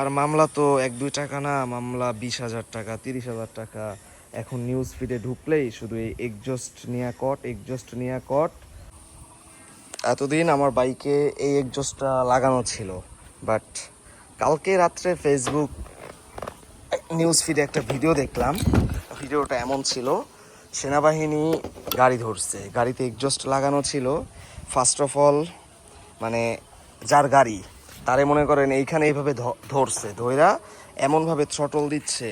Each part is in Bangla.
আর মামলা তো এক, দুই টাকা না, মামলা বিশ হাজার টাকা, তিরিশ হাজার টাকা। এখন নিউজ ফিডে ঢুকলেই শুধু এই এগজস্ট নিয়া কট এগজস্ট নিয়া কট এতদিন আমার বাইকে এই এগজস্টটা লাগানো ছিল। বাট কালকে রাত্রে ফেসবুক নিউজ ফিডে একটা ভিডিও দেখলাম। ভিডিওটা এমন ছিল, সেনাবাহিনী গাড়ি ধরছে। গাড়িতে এগজস্ট লাগানো ছিল। ফার্স্ট অফ অল মানে যার গাড়ি তারে মনে করেন এইখানে এইভাবে ধরছে, ধইরা এমনভাবে থ্রটল দিচ্ছে,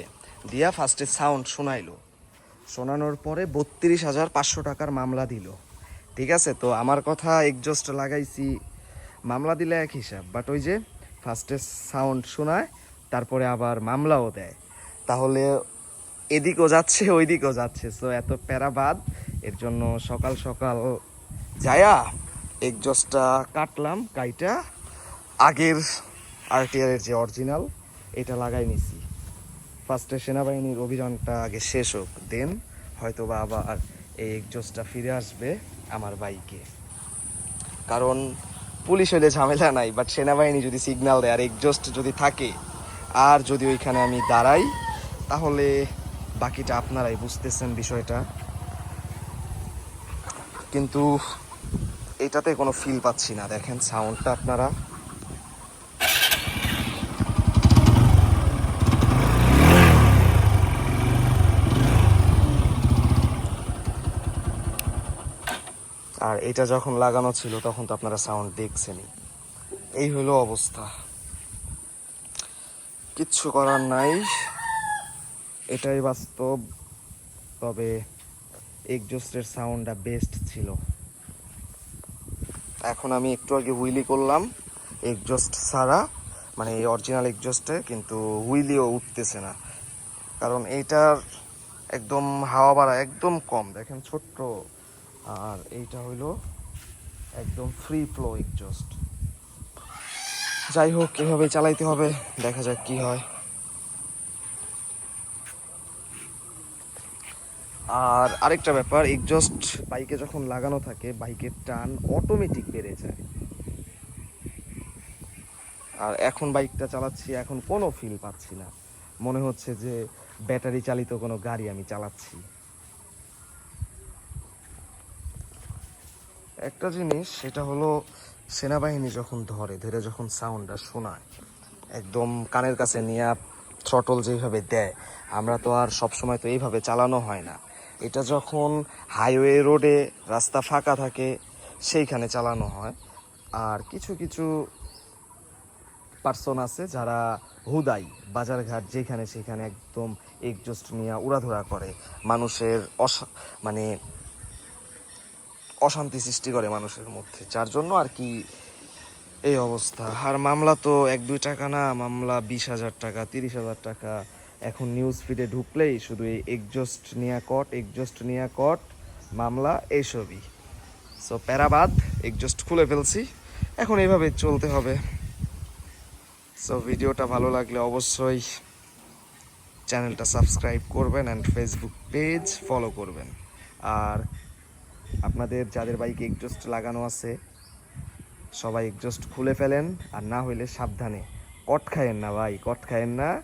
দিয়া ফার্স্টে সাউন্ড শোনাইলো। শোনানোর পরে বত্রিশ হাজার পাঁচশো টাকার মামলা দিল। ঠিক আছে? তো আমার কথা এগজস্ট লাগাইছি। মামলা দিলে এক হিসাব বাট ওই যে ফার্স্টে সাউন্ড শোনায়, তারপরে আবার মামলাও দেয়। তাহলে এদিকও যাচ্ছে, ওইদিকও যাচ্ছে। সো এত প্যারা বাদ, এর জন্য সকাল সকাল যায়া এগজস্টটা কাটলাম, কাইটা আগের আরটিআর এর যে অরিজিনাল এটা লাগাই নিছি। ফার্স্টে সেনাবাহিনীর অভিযানটা আগে শেষ হোক দেন হয়তো বা আবার এই এগজস্টটা ফিরে আসবে আমার বাইকে। কারণ পুলিশ হলে ঝামেলা নাই বাট সেনাবাহিনী যদি সিগন্যাল দেয় আর এগজস্ট যদি থাকে, আর যদি ওইখানে আমি দাঁড়াই, তাহলে বাকিটা আপনারাই বুঝতেছেন বিষয়টা। কিন্তু এটাতে কোনো ফিল পাচ্ছি না, দেখেন সাউন্ডটা আপনারা। আর এটা যখন লাগানো ছিল, তখন তো আপনারা সাউন্ড দেখছেনই। এই হলো অবস্থা। কিচ্ছু করার নাই। এটাই বাস্তব। তবে এগজস্টের সাউন্ডটা বেস্ট ছিল। এখন আমি একটু আগে হুইলি করলাম। এগজস্ট ছাড়া মানে এই অরিজিনাল এগজস্টে কিন্তু হুইলিও উঠতেছে না। কারণ এইটার একদম হাওয়া বাড়া একদম কম। দেখেন ছোট্ট আর এইটা হইল একদম ফ্রি ফ্লো এগজস্ট যাই হোক এভাবে চালাইতে হবে, দেখা যাক কি হয়। আর আরেকটা ব্যাপার এগজস্ট বাইকে যখন লাগানো থাকে বাইকের টান অটোমেটিক বেড়ে যায়। আর এখন বাইকটা চালাচ্ছি, এখন কোনো ফিল পাচ্ছি না। মনে হচ্ছে যে ব্যাটারি চালিত কোনো গাড়ি আমি চালাচ্ছি। একটা জিনিস, সেটা হলো সেনাবাহিনী যখন ধরে ধরে যখন সাউন্ডটা শোনায়, একদম কানের কাছে নিয়ে থ্রটল যেভাবে দেয়, আমরা তো আর সবসময় তো এইভাবে চালানো হয় না। এটা যখন হাইওয়ে রোডে রাস্তা ফাঁকা থাকে, সেইখানে চালানো হয়। আর কিছু কিছু পার্সন আছে যারা হুদাই, বাজারঘাট যেখানে, সেখানে একদম একজস্ট নিয়ে উড়াধুরা করে। মানুষের অসা মানে অশান্তি সৃষ্টি করে মানুষের মধ্যে, যার জন্য আর কি এই অবস্থা। আর মামলা তো এক, দুই টাকা না, মামলা বিশ হাজার টাকা, তিরিশ হাজার টাকা। এখন নিউজ ফিডে ঢুকলেই শুধু এই একজস্ট নিয়া কট এগজস্ট নিয়া কট মামলা এইসবই সো প্যারাবাদ এগজস্ট খুলে ফেলছি। এখন এইভাবে চলতে হবে। সো ভিডিওটা ভালো লাগলে অবশ্যই চ্যানেলটা সাবস্ক্রাইব করবেন অ্যান্ড ফেসবুক পেজ ফলো করবেন। আর আপনাদের যাদের বাইকে এগজস্ট লাগানো আছে, সবাই এগজস্ট খুলে ফেলেন, আর না হইলে সাবধানে। কট খায়েন না ভাই, কট খায়েন না।